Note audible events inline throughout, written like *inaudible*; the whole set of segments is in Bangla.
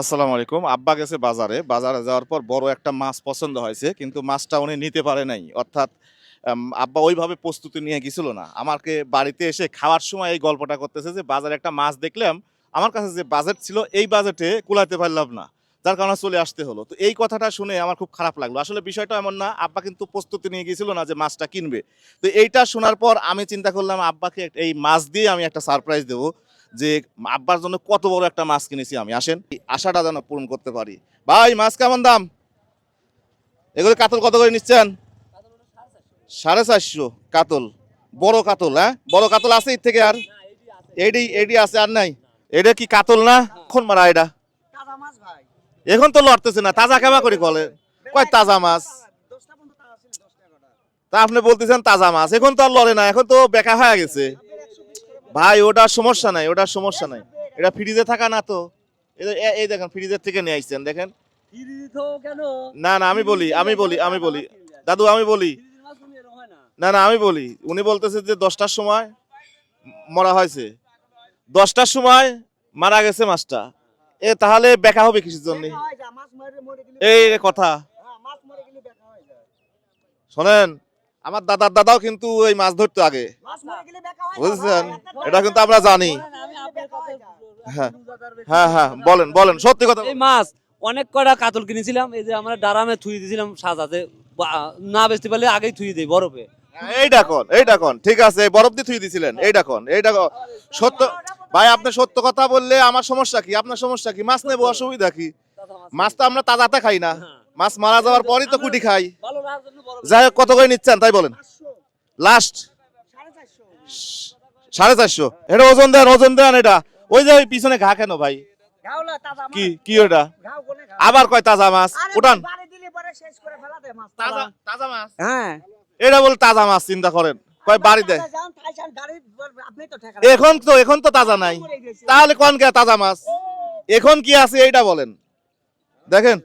আসসালামু আলাইকুম। আব্বা গেছে বাজারে। বাজারে যাওয়ার পর বড় একটা মাছ পছন্দ হয়েছে, কিন্তু মাছটা উনি নিতে পারে নাই। অর্থাৎ আব্বা ওইভাবে প্রস্তুতি নিয়ে গেছিল না। আমাকে বাড়িতে এসে খাওয়ার সময় এই গল্পটা করতেছে যে, বাজারে একটা মাছ দেখলাম, আমার কাছে যে বাজেট ছিল, এই বাজেটে কুলাতে পারলাম না। যার কারণে চলে আসতে হলো। তো এই কথাটা শুনে আমার খুব খারাপ লাগল। আসলে বিষয়টা এমন না, আব্বা কিন্তু প্রস্তুতি নিয়ে গেছিল না যে মাছটা কিনবে। তো এইটা শোনার পর আমি চিন্তা করলাম, আব্বাকে এই মাছ দিয়ে আমি একটা সারপ্রাইজ দেবো। যে আব্বার জন্য কত বড় একটা মাছ কিনেছি আমি আসেন। আশাটা যেন পূরণ করতে পারি। ভাই মাছ কেমন দাম? এগুলো কাতল কত করে নিচ্ছেন? সাড়ে চারশো। কাতল। বড় কাতল হ্যাঁ? বড় কাতল আছে এর থেকে আর? এডি এডি আছে আর নাই? এটা কি কাতল না? কোন মারা এটা? এখন তো লড়তেছে না তাজা কেমা করে বলে? কয় তাজা মাছ? তা আপনি বলতেছেন তাজা মাছ এখন তো আর লড়ে না এখন তো বেকা হয়ে গেছে। ভাই ওটার সমস্যা নাই ওটার সমস্যা নাই। এটা ফ্রিজে থাকা না তো। এই দেখেন ফ্রিজের থেকে নিয়ে আসছেন দেখেন। কেন না না আমি বলি আমি বলি আমি বলি। দাদু আমি বলি। না না আমি বলি। উনি বলতেছে যে দশটার সময় মরা হয়েছে। দশটার সময় মারা গেছে মাছটা। এ তাহলে বেকা হবে কিসের জন্য? এই কথা। হ্যাঁ। শোনেন আমার দাদার দাদাও কিন্তু ওই মাছ ধরতো আগে। হয় বুঝছেন? এটা কিন্তু আমরা জানি। আপনার হ্যাঁ হ্যাঁ হ্যাঁ বলেন বলেন সত্যি কথা এই মাছ অনেক কয়টা কাতল কিনেছিলাম এই যে আমরা ডারামে থুই দিয়েছিলাম সাজাতে না বেচতে পারলে আগেই থুই দেই বরফে। এইটা কোন এইটা কোন ঠিক আছে বরফ দিয়ে থুই দিছিলেন এইটা কোন এইটা কোন? সত্য ভাই আপনি সত্য কথা বললে আমার সমস্যা কি আপনার সমস্যা কি? মাছ নেব অসুবিধা কি? মাছ তো আমরা তাজাতে খাই না। মাছ মারা যাওয়ার পরই তো কুটি খাই। যাই হোক কত করে নিচ্ছেন তাই বলেন। লাস্ট সাড়ে চারশো। এটা ওজন দেন ওজন দেন এটা। ওই যে পিছনে ঘা কেন ভাই? কি কি ওটা? আবার কয় তাজা মাছ? উঠান। তাজা মাছ? হ্যাঁ। এটা বলে তাজা মাছ চিন্তা করেন। কয় বাড়ি দেয়? এখন তো এখন তো তাজা নাই। তাহলে কোন কে তাজা মাছ? এখন কি আছে এইটা বলেন। দেখেন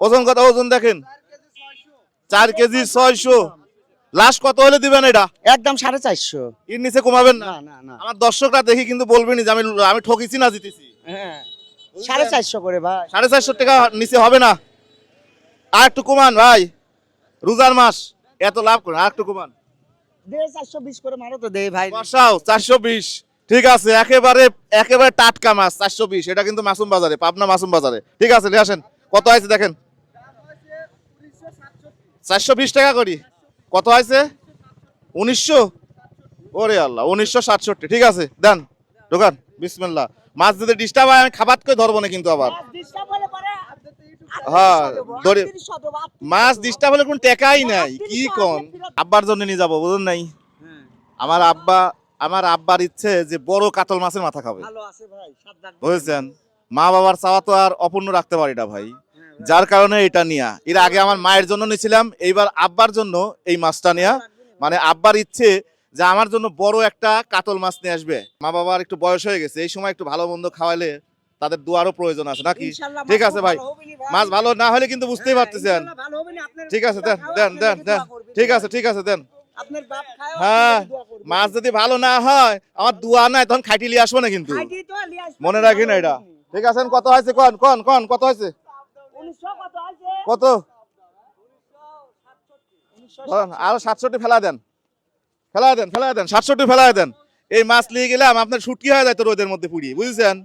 ওজন কথা ওজন দেখেন। চার কেজি ছয়শো। লাস্ট কত হলে দিবেন এটা? একদম সাড়ে চারশো। এর নিচে কমাবেন না? না না আমার দর্শকরা দেখি কিন্তু বলবেনি যে আমি আমি ঠকিছি না জিতেছি। হ্যাঁ। সাড়ে চারশো করে ভাই। সাড়ে চারশো টাকা নিচে হবে না? আর একটু কমান ভাই। রোজার মাস এত লাভ করেন আর একটু কমান। দে চারশো বিশ করে মারো তো দে ভাই। বসাও চারশো বিশ। ঠিক আছে একেবারে একেবারে টাটকা মাছ চারশো বিশ। এটা কিন্তু মাসুম বাজারে পাবনা মাসুম বাজারে। ঠিক আছে নিয়ে আসেন। কত আছে দেখেন? চারশো বিশ টাকা করি। কত আছে উনিশশো? ওরে আল্লাহ উনিশশো সাতষট্টি। ঠিক আছে দেন দোকান বিসমিল্লাহ। মাছ যদি ডিস্টার্ব হয় আমি খাবার করে ধরবো না কিন্তু আবার। হ্যাঁ, ধরে- মাছ ডিস্টার্ব হলে কোন টেকাই নাই। কি কোন? আব্বার জন্য নিয়ে যাব বুঝুন নাই? আমার আব্বা আমার আব্বার ইচ্ছে যে বড় কাতল মাছের মাথা খাবে। বুঝেছেন? মা বাবার চাওয়া তো আর অপূর্ণ রাখতে পারি না ভাই। *laughs* যার কারণে এটা নিয়া। এর আগে আমার মায়ের জন্য নিয়েছিলাম এইবার আব্বার জন্য এই মাছটা নেয়া। মানে আব্বার ইচ্ছে যে আমার জন্য বড় একটা কাতল মাছ নিয়ে আসবে। মা বাবার একটু বয়স হয়ে গেছে এই সময় একটু ভালো মন্দ খাওয়াইলে তাদের দুয়ারও প্রয়োজন আছে নাকি? ঠিক আছে ভাই। মাছ ভালো না হলে কিন্তু বুঝতেই হ্যাঁ, পারতেছেন। ঠিক আছে দেন দেন দেন দেন। ঠিক আছে ঠিক আছে দেন। হ্যাঁ। মাছ যদি ভালো না হয় আমার দুয়া নাই তখন খাইটি লিয়ে আসব না কিন্তু। মনে রাখি না এটা। ঠিক আছে কত হয়েছে? কন কন কন কত হয়েছে? 1900 কত? আরও সাতষট্টি ফেলা দেন। ফেলা দেন ফেলা দেন সাতষট্টি ফেলা দেন। এই মাছ নিয়ে গেলাম আপনার শুটকি হয়ে যায় তো রোদের মধ্যে পুড়ি বুঝছেন?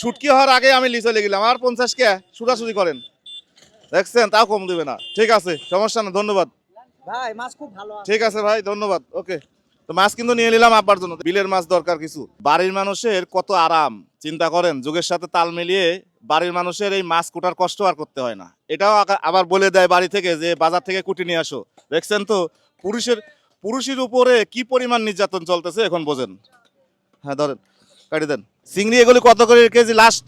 শুটকি হওয়ার আগে আমি লিচে চলে গেলাম আর পঞ্চাশ কে ছুটাছুটি করেন। দেখছেন? তাও কম দেবে না। ঠিক আছে সমস্যা না ধন্যবাদ। ভাই মাছ খুব ভালো ঠিক আছে ভাই ধন্যবাদ। ওকে। তো মাছ কিন্তু নিয়ে নিলাম আব্বার জন্য। বিলের মাছ দরকার কিছু। বাড়ির মানুষের কত আরাম। চিন্তা করেন যুগের সাথে তাল মিলিয়ে বাড়ির মানুষের এই মাছ কুটার কষ্ট আর করতে হয় না। এটাও আবার বলে দেয় বাড়ি থেকে যে বাজার থেকে কুটি নিয়ে আসো। দেখছেন তো পুরুষের পুরুষের উপরে কি পরিমাণ নির্যাতন চলতেছে এখন বোঝেন। হ্যাঁ ধরেন কাটি দেন। চিংড়ি এগুলি কত করে কেজি লাস্ট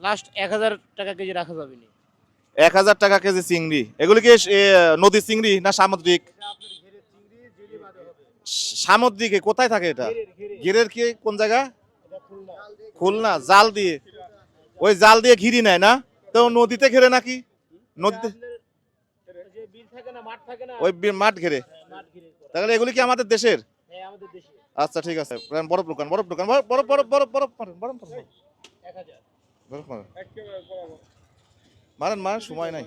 লাস্ট এক হাজার টাকা কেজি রাখা যাবে না। এক হাজার টাকা কেজি চিংড়ি। এগুলি কি এ, নদীর চিংড়ি না সামুদ্রিক? সামুদ্রিক কোথায় থাকে এটা? ঘিরের কি কোন জায়গা? খুলনা জাল দিয়ে। ওই জাল দিয়ে ঘিরি নেয় না? তো নদীতে ঘেরে নাকি? নদীতে যে বিল থাকে না মাঠ থাকে না? ওই মাঠ ঘেরে। মাঠ ঘিরে করে। তাহলে এগুলি কি আমাদের দেশের? হ্যাঁ আমাদের দেশে আচ্ছা ঠিক আছে। বরফ দোকান বরফ দোকান বরফ বরফ বরফ বরফ বরফ বরফ বরফ বরফ মারেন মারেন মারেন সময় নাই।